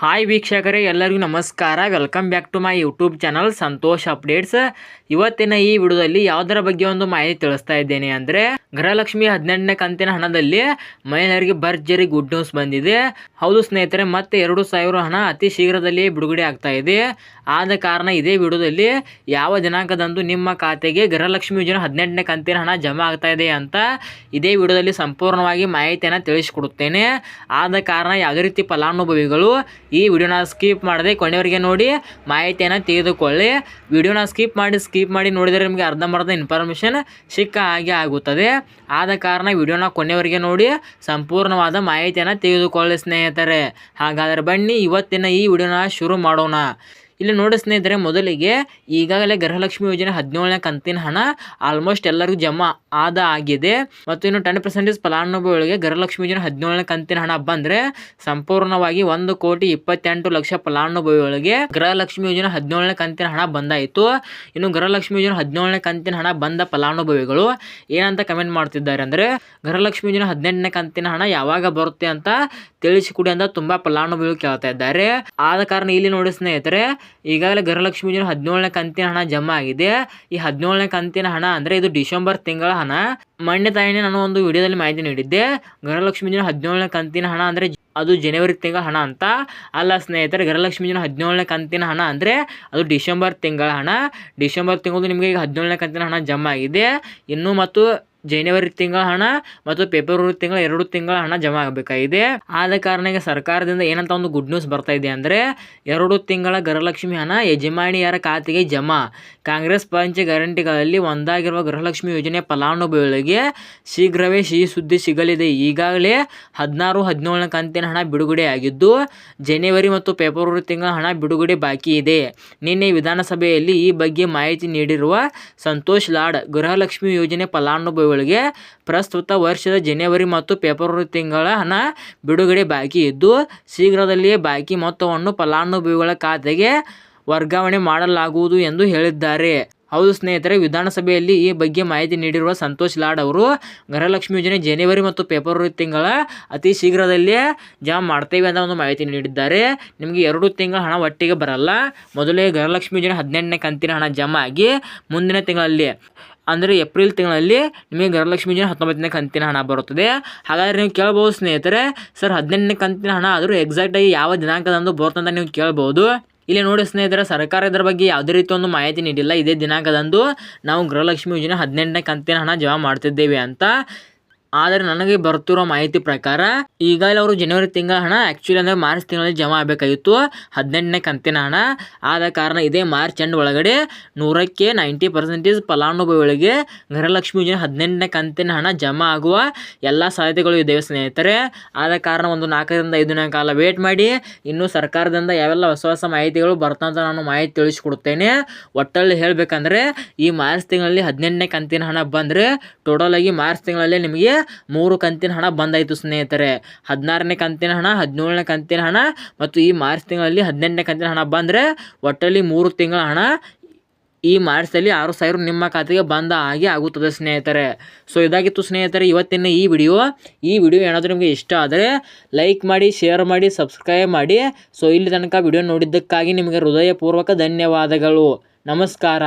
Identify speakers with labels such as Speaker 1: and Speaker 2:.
Speaker 1: Hi ವೀಕ್ಷಕರೇ, ಎಲ್ಲರಿಗೂ ನಮಸ್ಕಾರ. Welcome back to my YouTube channel Santosh updates ಇವತ್ತಿನ ಈ ವಿಡಿಯೋದಲ್ಲಿ ಯಾವುದರ ಬಗ್ಗೆ ಒಂದು ಮಾಹಿತಿ ತಿಳಿಸ್ತಾ ಇದ್ದೇನೆ ಅಂದರೆ, ಗೃಹಲಕ್ಷ್ಮಿ ಹದಿನೆಂಟನೇ ಕಂತಿನ ಹಣದಲ್ಲಿ ಮಹಿಳೆಯರಿಗೆ ಭರ್ಜರಿ ಗುಡ್ ನ್ಯೂಸ್ ಬಂದಿದೆ. ಹೌದು ಸ್ನೇಹಿತರೆ, ಮತ್ತೆ ಎರಡು ಸಾವಿರ ಹಣ ಅತಿ ಶೀಘ್ರದಲ್ಲಿಯೇ ಬಿಡುಗಡೆ ಆಗ್ತಾ ಇದೆ. ಆದ ಕಾರಣ ಇದೇ ವಿಡಿಯೋದಲ್ಲಿ ಯಾವ ದಿನಾಂಕದಂದು ನಿಮ್ಮ ಖಾತೆಗೆ ಗೃಹಲಕ್ಷ್ಮಿ ಯೋಜನೆ ಹದಿನೆಂಟನೇ ಕಂತಿನ ಹಣ ಜಮಾ ಆಗ್ತಾ ಇದೆ ಅಂತ ಇದೇ ವಿಡಿಯೋದಲ್ಲಿ ಸಂಪೂರ್ಣವಾಗಿ ಮಾಹಿತಿಯನ್ನು ತಿಳಿಸಿಕೊಡುತ್ತೇನೆ. ಆದ ಕಾರಣ ಯಾವುದೇ ರೀತಿ ಫಲಾನುಭವಿಗಳು ಈ ವಿಡಿಯೋನ ಸ್ಕಿಪ್ ಮಾಡದೆ ಕೊನೆಯವರಿಗೆ ನೋಡಿ ಮಾಹಿತಿಯನ್ನು ತೆಗೆದುಕೊಳ್ಳಿ ವಿಡಿಯೋನ ಸ್ಕಿಪ್ ಮಾಡಿ ಸ್ಕಿಪ್ ಮಾಡಿ ನೋಡಿದರೆ ನಿಮಗೆ ಅರ್ಧಂಬರ್ಧ ಇನ್ಫಾರ್ಮೇಷನ್ ಸಿಕ್ಕ ಹಾಗೆ ಆಗುತ್ತದೆ. ಆದ ಕಾರಣ ವಿಡಿಯೋನ ಕೊನೆಯವರಿಗೆ ನೋಡಿ ಸಂಪೂರ್ಣವಾದ ಮಾಹಿತಿಯನ್ನು ತೆಗೆದುಕೊಳ್ಳಿ ಸ್ನೇಹಿತರೆ. ಹಾಗಾದರೆ ಬನ್ನಿ ಇವತ್ತಿನ ಈ ವಿಡಿಯೋನ ಶುರು ಮಾಡೋಣ. ಇಲ್ಲಿ ನೋಡಿ ಸ್ನೇಹಿತರೆ, ಮೊದಲಿಗೆ ಈಗಾಗಲೇ ಗೃಹಲಕ್ಷ್ಮಿ ಯೋಜನೆ ಹದಿನೇಳನೇ ಕಂತಿನ ಹಣ ಆಲ್ಮೋಸ್ಟ್ ಎಲ್ಲರಿಗೂ ಜಮಾ ಆದ ಆಗಿದೆ. ಮತ್ತು ಇನ್ನು ಟೆನ್ ಪರ್ಸೆಂಟೇಜ್ ಫಲಾನುಭವಿಗಳಿಗೆ ಗೃಹಲಕ್ಷ್ಮಿ ಯೋಜನೆ ಹದಿನೇಳನೇ ಕಂತಿನ ಹಣ ಬಂದರೆ ಸಂಪೂರ್ಣವಾಗಿ ಒಂದು ಕೋಟಿ ಇಪ್ಪತ್ತೆಂಟು ಲಕ್ಷ ಫಲಾನುಭವಿಗಳಿಗೆ ಗೃಹಲಕ್ಷ್ಮಿ ಯೋಜನೆ ಹದಿನೇಳನೇ ಕಂತಿನ ಹಣ ಬಂದಾಯಿತು. ಇನ್ನು ಗೃಹಲಕ್ಷ್ಮಿ ಯೋಜನೆ ಹದಿನೇಳನೇ ಕಂತಿನ ಹಣ ಬಂದ ಫಲಾನುಭವಿಗಳು ಏನಂತ ಕಮೆಂಟ್ ಮಾಡ್ತಿದ್ದಾರೆ ಅಂದರೆ, ಗೃಹಲಕ್ಷ್ಮಿ ಯೋಜನೆ ಹದಿನೆಂಟನೇ ಕಂತಿನ ಹಣ ಯಾವಾಗ ಬರುತ್ತೆ ಅಂತ ತಿಳಿಸಿಕೊಡಿ ಅಂತ ತುಂಬ ಫಲಾನುಭವಿಗಳು ಕೇಳ್ತಾ ಇದ್ದಾರೆ. ಆದ ಕಾರಣ ಇಲ್ಲಿ ನೋಡಿ ಸ್ನೇಹಿತರೆ ಈಗಾಗಲೇ ಗೃಹಲಕ್ಷ್ಮಿ ಯೋಜನೆ ಹದಿನೇಳನೇ ಕಂತಿನ ಹಣ ಜಮಾ ಆಗಿದೆ. ಈ ಹದಿನೇಳನೇ ಕಂತಿನ ಹಣ ಅಂದರೆ ಇದು ಡಿಸೆಂಬರ್ ತಿಂಗಳ ಹಣ. ಮೊನ್ನೆ ತಾಯಿನೇ ನಾನು ಒಂದು ವಿಡಿಯೋದಲ್ಲಿ ಮಾಹಿತಿ ನೀಡಿದ್ದೆ. ಗೃಹಲಕ್ಷ್ಮಿ ಯೋಜನೆ ಹದಿನೇಳನೇ ಕಂತಿನ ಹಣ ಅಂದರೆ ಅದು ಜನವರಿ ತಿಂಗಳ ಹಣ ಅಂತ. ಅಲ್ಲ ಸ್ನೇಹಿತರೆ ಗೃಹಲಕ್ಷ್ಮಿ ಯೋಜನೆ ಹದಿನೇಳನೇ ಕಂತಿನ ಹಣ ಅಂದರೆ ಅದು ಡಿಸೆಂಬರ್ ತಿಂಗಳ ಹಣ. ಡಿಸೆಂಬರ್ ತಿಂಗಳು ನಿಮಗೆ ಈಗ ಹದಿನೇಳನೇ ಕಂತಿನ ಹಣ ಜಮಾ ಆಗಿದೆ. ಇನ್ನು ಮತ್ತು ಜನವರಿ ತಿಂಗಳ ಹಣ ಮತ್ತು ಫೆಬ್ರವರಿ ತಿಂಗಳ ಎರಡು ತಿಂಗಳ ಹಣ ಜಮಾ ಆಗಬೇಕಾಗಿದೆ. ಆದ ಕಾರಣ ಸರ್ಕಾರದಿಂದ ಏನಂತ ಒಂದು ಗುಡ್ ನ್ಯೂಸ್ ಬರ್ತಾ ಇದೆ ಅಂದರೆ ಎರಡು ತಿಂಗಳ ಗೃಹಲಕ್ಷ್ಮಿ ಹಣ ಯಜಮಾನಿಯರ ಖಾತೆಗೆ ಜಮಾ. ಕಾಂಗ್ರೆಸ್ ಪಂಚ ಗ್ಯಾರಂಟಿಗಳಲ್ಲಿ ಒಂದಾಗಿರುವ ಗೃಹಲಕ್ಷ್ಮಿ ಯೋಜನೆ ಫಲಾನುಭವಿಗಳಿಗೆ ಶೀಘ್ರವೇ ಸಿಹಿ ಸುದ್ದಿ ಸಿಗಲಿದೆ. ಈಗಾಗಲೇ ಹದಿನಾರು, ಹದಿನೇಳನೇ ಕಂತಿನ ಹಣ ಬಿಡುಗಡೆಯಾಗಿದ್ದು ಜನವರಿ ಮತ್ತು ಫೆಬ್ರವರಿ ತಿಂಗಳ ಹಣ ಬಿಡುಗಡೆ ಬಾಕಿ ಇದೆ. ನಿನ್ನೆ ವಿಧಾನಸಭೆಯಲ್ಲಿ ಈ ಬಗ್ಗೆ ಮಾಹಿತಿ ನೀಡಿರುವ ಸಂತೋಷ್ ಲಾಡ್, ಗೃಹಲಕ್ಷ್ಮಿ ಯೋಜನೆ ಫಲಾನುಭವಿಗಳಿಗೆ ಪ್ರಸ್ತುತ ವರ್ಷದ ಜನವರಿ ಮತ್ತು ಫೆಬ್ರವರಿ ತಿಂಗಳ ಹಣ ಬಿಡುಗಡೆ ಬಾಕಿ ಇದ್ದು, ಶೀಘ್ರದಲ್ಲಿಯೇ ಬಾಕಿ ಮೊತ್ತವನ್ನು ಫಲಾನುಭವಿಗಳ ಖಾತೆಗೆ ವರ್ಗಾವಣೆ ಮಾಡಲಾಗುವುದು ಎಂದು ಹೇಳಿದ್ದಾರೆ. ಹೌದು ಸ್ನೇಹಿತರೆ, ವಿಧಾನಸಭೆಯಲ್ಲಿ ಈ ಬಗ್ಗೆ ಮಾಹಿತಿ ನೀಡಿರುವ ಸಂತೋಷ್ ಲಾಡ್ ಅವರು, ಗೃಹಲಕ್ಷ್ಮಿ ಯೋಜನೆ ಜನವರಿ ಮತ್ತು ಫೆಬ್ರವರಿ ತಿಂಗಳ ಅತಿ ಶೀಘ್ರದಲ್ಲೇ ಜಮಾ ಮಾಡ್ತೇವೆ ಅಂತ ಒಂದು ಮಾಹಿತಿ ನೀಡಿದ್ದಾರೆ. ನಿಮಗೆ ಎರಡು ತಿಂಗಳ ಹಣ ಒಟ್ಟಿಗೆ ಬರಲ್ಲ. ಮೊದಲೇ ಗೃಹಲಕ್ಷ್ಮಿ ಯೋಜನೆ ಹದಿನೆಂಟನೇ ಕಂತಿನ ಹಣ ಜಮಾ ಆಗಿ ಮುಂದಿನ ತಿಂಗಳಲ್ಲಿ ಅಂದರೆ ಏಪ್ರಿಲ್ ತಿಂಗಳಲ್ಲಿ ನಿಮಗೆ ಗೃಹಲಕ್ಷ್ಮಿ ಯೋಜನೆ ಹತ್ತೊಂಬತ್ತನೇ ಕಂತಿನ ಹಣ ಬರುತ್ತದೆ. ಹಾಗಾದರೆ ನೀವು ಕೇಳ್ಬೋದು ಸ್ನೇಹಿತರೆ, ಸರ್ ಹದಿನೆಂಟನೇ ಕಂತಿನ ಹಣ ಆದರೂ ಎಕ್ಸಾಕ್ಟಾಗಿ ಯಾವ ದಿನಾಂಕದಂದು ಬರುತ್ತೆ ಅಂತ ನೀವು ಕೇಳ್ಬೋದು. ಇಲ್ಲಿ ನೋಡಿ ಸ್ನೇಹಿತರೆ, ಸರ್ಕಾರ ಇದರ ಬಗ್ಗೆ ಯಾವುದೇ ರೀತಿ ಒಂದು ಮಾಹಿತಿ ನೀಡಿಲ್ಲ. ಇದೇ ದಿನಾಂಕದಂದು ನಾವು ಗೃಹಲಕ್ಷ್ಮಿ ಯೋಜನೆ ಹದಿನೆಂಟನೇ ಕಂತಿನ ಹಣ ಜಮಾ ಮಾಡ್ತಿದ್ದೇವೆ ಅಂತ. ಆದರೆ ನನಗೆ ಬರ್ತಿರೋ ಮಾಹಿತಿ ಪ್ರಕಾರ ಈಗಾಗಲೇ ಅವರು ಜನವರಿ ತಿಂಗಳ ಹಣ ಆ್ಯಕ್ಚುಲಿ ಅಂದರೆ ಮಾರ್ಚ್ ತಿಂಗಳಲ್ಲಿ ಜಮಾ ಆಗಬೇಕಾಗಿತ್ತು. ಹದಿನೆಂಟನೇ ಕಂತಿನ ಹಣ. ಆದ ಕಾರಣ ಇದೇ ಮಾರ್ಚ್ ಎಂಡ್ ಒಳಗಡೆ ನೂರಕ್ಕೆ ನೈಂಟಿ ಪರ್ಸೆಂಟೇಜ್ ಫಲಾನುಭವಿಗಳಿಗೆ ಗೃಹಲಕ್ಷ್ಮಿ ಯೋಜನೆ ಹದಿನೆಂಟನೇ ಕಂತಿನ ಹಣ ಜಮಾ ಆಗುವ ಎಲ್ಲ ಸಾಧ್ಯತೆಗಳು ಇದೆ ಸ್ನೇಹಿತರೆ. ಆದ ಕಾರಣ ಒಂದು ನಾಲ್ಕರಿಂದ ಐದು ದಿನ ಕಾಲ ವೇಟ್ ಮಾಡಿ. ಇನ್ನು ಸರ್ಕಾರದಿಂದ ಯಾವೆಲ್ಲ ಹೊಸ ಹೊಸ ಮಾಹಿತಿಗಳು ಬರ್ತಂತ ನಾನು ಮಾಹಿತಿ ತಿಳಿಸಿಕೊಡ್ತೇನೆ. ಒಟ್ಟಲ್ಲಿ ಹೇಳಬೇಕಂದ್ರೆ ಈ ಮಾರ್ಚ್ ತಿಂಗಳಲ್ಲಿ ಹದಿನೆಂಟನೇ ಕಂತಿನ ಹಣ ಬಂದರೆ ಟೋಟಲಾಗಿ ಮಾರ್ಚ್ ತಿಂಗಳಲ್ಲಿ ನಿಮಗೆ ಮೂರು ಕಂತಿನ ಹಣ ಬಂದಾಯಿತು ಸ್ನೇಹಿತರೆ. ಹದಿನಾರನೇ ಕಂತಿನ ಹಣ, ಹದಿನೇಳನೇ ಕಂತಿನ ಹಣ ಮತ್ತು ಈ ಮಾರ್ಚ್ ತಿಂಗಳಲ್ಲಿ ಹದಿನೆಂಟನೇ ಕಂತಿನ ಹಣ ಬಂದರೆ ಒಟ್ಟಲ್ಲಿ ಮೂರು ತಿಂಗಳ ಹಣ ಈ ಮಾರ್ಚ್ನಲ್ಲಿ ಆರು ಸಾವಿರ ನಿಮ್ಮ ಖಾತೆಗೆ ಬಂದ ಹಾಗೆ ಆಗುತ್ತದೆ ಸ್ನೇಹಿತರೆ. ಸೊ ಇದಾಗಿತ್ತು ಸ್ನೇಹಿತರೆ ಇವತ್ತಿನ ಈ ವಿಡಿಯೋ. ಈ ವಿಡಿಯೋ ಏನಾದರೂ ನಿಮಗೆ ಇಷ್ಟ ಆದರೆ ಲೈಕ್ ಮಾಡಿ, ಶೇರ್ ಮಾಡಿ, ಸಬ್ಸ್ಕ್ರೈಬ್ ಮಾಡಿ. ಸೊ ಇಲ್ಲಿ ತನಕ ವಿಡಿಯೋ ನೋಡಿದ್ದಕ್ಕಾಗಿ ನಿಮಗೆ ಹೃದಯಪೂರ್ವಕ ಧನ್ಯವಾದಗಳು. ನಮಸ್ಕಾರ.